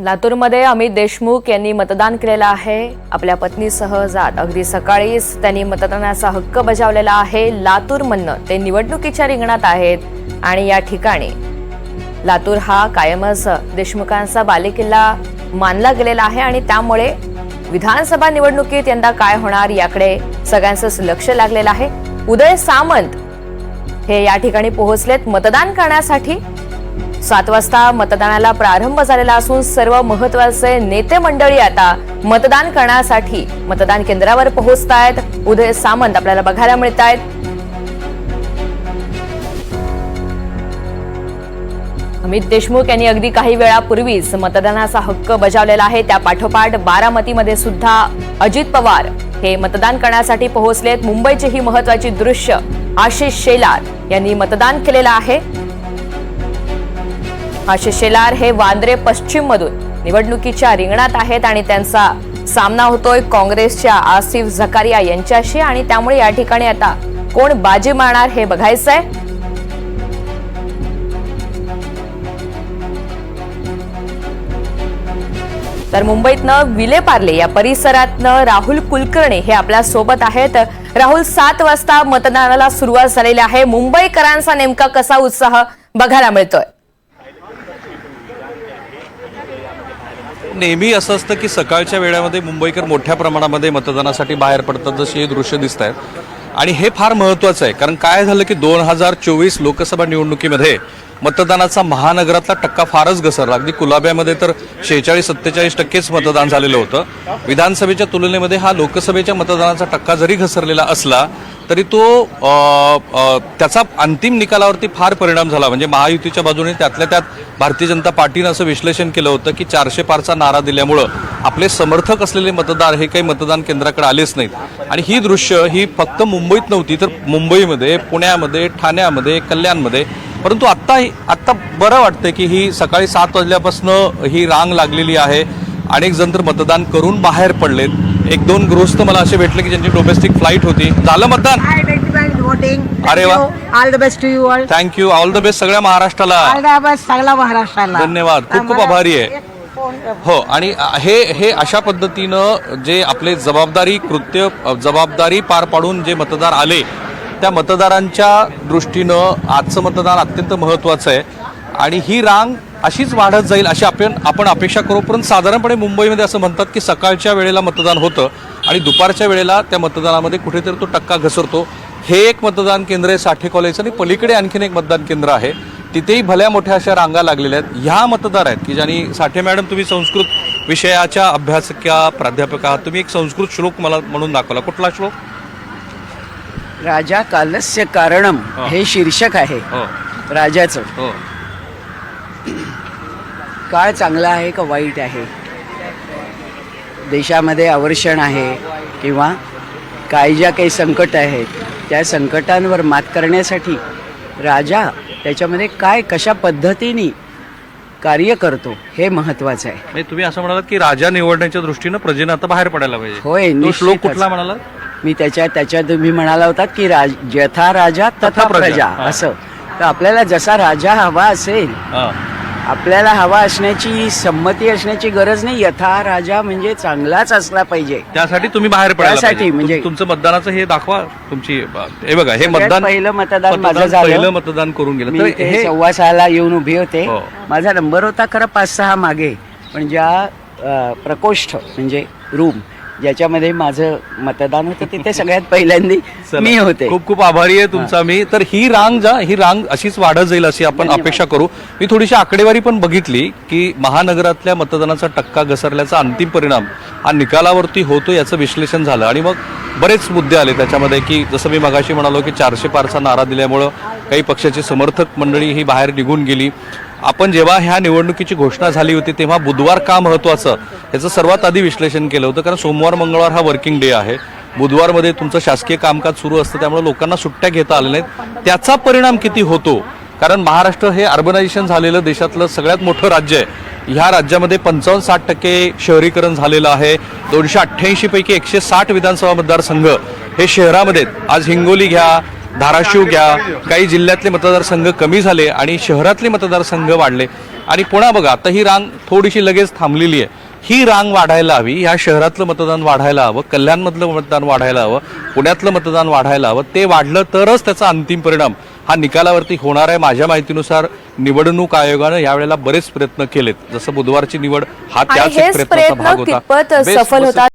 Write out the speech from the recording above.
लातूरमध्ये अमित देशमुख यांनी मतदान केलेलं आहे. आपल्या पत्नीसह जात. अगदी सकाळीच त्यांनी मतदानाचा हक्क बजावलेला आहे. लातूरमधनं ते निवडणुकीच्या रिंगणात आहेत. आणि या ठिकाणी लातूर हा कायमच देशमुखांचा बालेकिल्ला मानला गेलेला आहे. आणि त्यामुळे विधानसभा निवडणुकीत यंदा काय होणार याकडे सगळ्यांचंच लक्ष लागलेलं आहे. उदय सामंत हे या ठिकाणी पोहोचलेत. मतदान करण्यासाठी सात वाजता मतदानाला प्रारंभ झालेला असून सर्व महत्त्वाचे नेते मंडळी आता मतदान करण्यासाठी मतदान केंद्रावर पोहोचत आहेत उदय सामंत आपल्याला बघायला मिळत आहेत अमित देशमुख यांनी अगदी काही वेळापूर्वीच मतदानाचा हक्क बजावलेला आहे. त्या पाठोपाठ बारामतीमध्ये सुद्धा अजित पवार हे मतदान करण्यासाठी पोहोचलेत. मुंबईची ही महत्वाची दृश्य आशिष शेलार यांनी मतदान केलेलं आहे. आशिष शेलार हे वांद्रे पश्चिम मधून निवडणुकीच्या रिंगणात आहेत आणि त्यांचा सामना होतोय काँग्रेसच्या आसिफ झकारिया यांच्याशी. आणि त्यामुळे या ठिकाणी आता कोण बाजी मारणार हे बघायचंय. तर मुंबईतनं विले पार्ले या परिसरातनं राहुल कुलकर्णी हे आपल्यासोबत आहेत. राहुल सात वाजता मतदानाला सुरुवात झालेली आहे. मुंबईकरांचा नेमका कसा उत्साह बघायला मिळतोय? नेहमी असं असतं की सकाळच्या वेळामध्ये मुंबईकर मोठ्या प्रमाणामध्ये मतदानासाठी बाहेर पडतात जशी हे दृश्य दिसत आहेत आणि हे फार महत्वाचं आहे कारण काय झालं की दोन हजार चोवीस लोकसभा निवडणुकीमध्ये मतदानाचा महानगरातला टक्का फारच घसरला. अगदी कुलाब्यामध्ये तर शेहेचाळीस सत्तेचाळीस टक्केच मतदान झालेलं होतं. विधानसभेच्या तुलनेमध्ये हा लोकसभेच्या मतदानाचा टक्का जरी घसरलेला असला तरी तो त्याचा अंतिम निकालावरती फार परिणाम झाला. म्हणजे महायुतीच्या बाजूने त्यातल्या त्यात भारतीय जनता पार्टीनं असं विश्लेषण केलं होतं की चारशे पारचा नारा दिल्यामुळं आपले समर्थक असलेले मतदार हे काही मतदान केंद्राकडे आलेच नाहीत. आणि ही दृश्य ही फक्त मुंबईत नव्हती तर मुंबईमध्ये पुण्यामध्ये ठाण्यामध्ये कल्याणमध्ये. परंतु आत्ता आत्ता बरं वाटतं की ही सकाळी सात वाजल्यापासून ही रांग लागलेली आहे. अनेक जण तर मतदान करून बाहेर पडलेत एक दोन गृहस्थ मला असे भेटले की ज्यांची डोमेस्टिक फ्लाईट होती झालं मतदान Hi, thank you for voting. Thank अरे वा. you. All the best to you all. Thank you all the best सगळ्या महाराष्ट्राला All the best सगळ्या महाराष्ट्राला धन्यवाद. खूप खूप आभारी आहे. एक हो आणि हे हे अशा पद्धतीनं जे आपले जबाबदारी कृत्य जबाबदारी पार पाडून जे मतदार आले त्या मतदारांच्या दृष्टीनं आजचं मतदान अत्यंत महत्त्वाचं आहे आणि ही रांग अशीच वाढत जाईल अशी आपण आपण अपेक्षा करू. परंतु साधारणपणे मुंबईमध्ये असं म्हणतात की सकाळच्या वेळेला मतदान होतं आणि दुपारच्या वेळेला त्या मतदानामध्ये कुठेतरी तो टक्का घसरतो. हे एक मतदान केंद्र आहे साठे कॉलेजचं आणि पलीकडे आणखीन एक मतदान केंद्र आहे. तिथेही भल्या मोठ्या अशा रांगा लागलेल्या आहेत. ह्या मतदार आहेत की ज्यांनी साठे मॅडम तुम्ही संस्कृत विषयाच्या अभ्यासका प्राध्यापक आहात. तुम्ही एक संस्कृत श्लोक मला म्हणून दाखवला. कुठला श्लोक? राजा कालस्य कारणम हो. हे शीर्षक आहे. हो. राजाचं. हो. काळ चांगला आहे का वाईट आहे? देशामध्ये अवर्षण आहे किंवा काय ज्या काही संकट आहेत त्या संकटांवर मात करण्यासाठी राजा त्याच्यामध्ये काय कशा पद्धतीने कार्य करतो हे महत्वाचं आहे. म्हणजे तुम्ही असं म्हणालात की राजा निवडण्याच्या दृष्टीनं प्रजेनं आता बाहेर पडायला पाहिजे. होय, तो श्लोक. कुठला म्हणाला मी त्याच्या त्याच्यात तुम्ही म्हणाला होतात की राज यथा राजा तथा प्रजा. असं. तर आपल्याला जसा राजा हवा असेल आपल्याला हवा असण्याची संमती असण्याची गरज नाही यथा राजा म्हणजे चांगलाच असला पाहिजे त्यासाठी तुम्ही बाहेर पडायला त्यासाठी पाहिजे. म्हणजे- तुम- तुमचं मतदानाचं हे दाखवा तुमची हे बघा हे सगळ्यात मतदान पहिलं मतदान माझं झालं. पहिलं मतदान करून गेलं मी तर इथे हे सव्वा सहाला येऊन उभी होते हो. माझा नंबर होता खरं पाच सहा मागे पण ज्या अ, प्रकोष्ठ म्हणजे रूम ज्याच्यामध्ये माझं मतदान होतं. तिथे सगळ्यात पहिल्यांदी. मी होते. खूप खूप आभारी आहे तुमचा मी. तर ही रांग जा ही रांग अशीच वाढत जाईल अशी आपण. अपेक्षा करू. मी थोडीशी आकडेवारी पण बघितली की महानगरातल्या मतदानाचा टक्का घसरल्याचा अंतिम परिणाम हा निकालावरती होतो याचं विश्लेषण झालं. आणि मग बरेच मुद्दे आले त्याच्यामध्ये की जसं मी मगाशी म्हणालो की चारशे पारचा नारा दिल्यामुळं काही पक्षाचे समर्थक मंडळी ही बाहेर निघून गेली. आपण जेव्हा ह्या निवडणुकीची घोषणा झाली होती तेव्हा बुधवार का महत्वाचं? याचं सर्वात आधी विश्लेषण केलं होतं कारण सोमवार मंगळवार हा वर्किंग डे आहे. बुधवारमध्ये तुमचं शासकीय कामकाज सुरू असतं त्यामुळे लोकांना सुट्ट्या घेता आल्या नाहीत. त्याचा परिणाम किती होतो? कारण महाराष्ट्र हे अर्बनायझेशन झालेलं देशातलं सगळ्यात मोठं राज्य आहे. ह्या राज्यामध्ये पंचावन्न साठ टक्के शहरीकरण झालेलं आहे. दोनशे अठ्ठ्याऐंशी पैकी एकशे साठ विधानसभा मतदारसंघ हे शहरामध्ये आज हिंगोली घ्या धाराशिव घ्या काही जिल्ह्यातले मतदारसंघ कमी झाले आणि शहरातले मतदारसंघ वाढले. आणि पुन्हा बघा आता ही रांग थोडीशी लगेच थांबलेली आहे. ही रांग वाढायला हवी या शहरातलं मतदान वाढायला हवं कल्याणमधलं मतदान वाढायला हवं पुण्यातलं मतदान वाढायला हवं ते वाढलं तरच त्याचा अंतिम परिणाम. हा निकालावरती होणार आहे माझ्या माहितीनुसार निवडणूक आयोगानं यावेळेला बरेच प्रयत्न केलेत. जसं बुधवारची निवड हा त्याच प्रयत्नाचा भाग होता. सफल होतात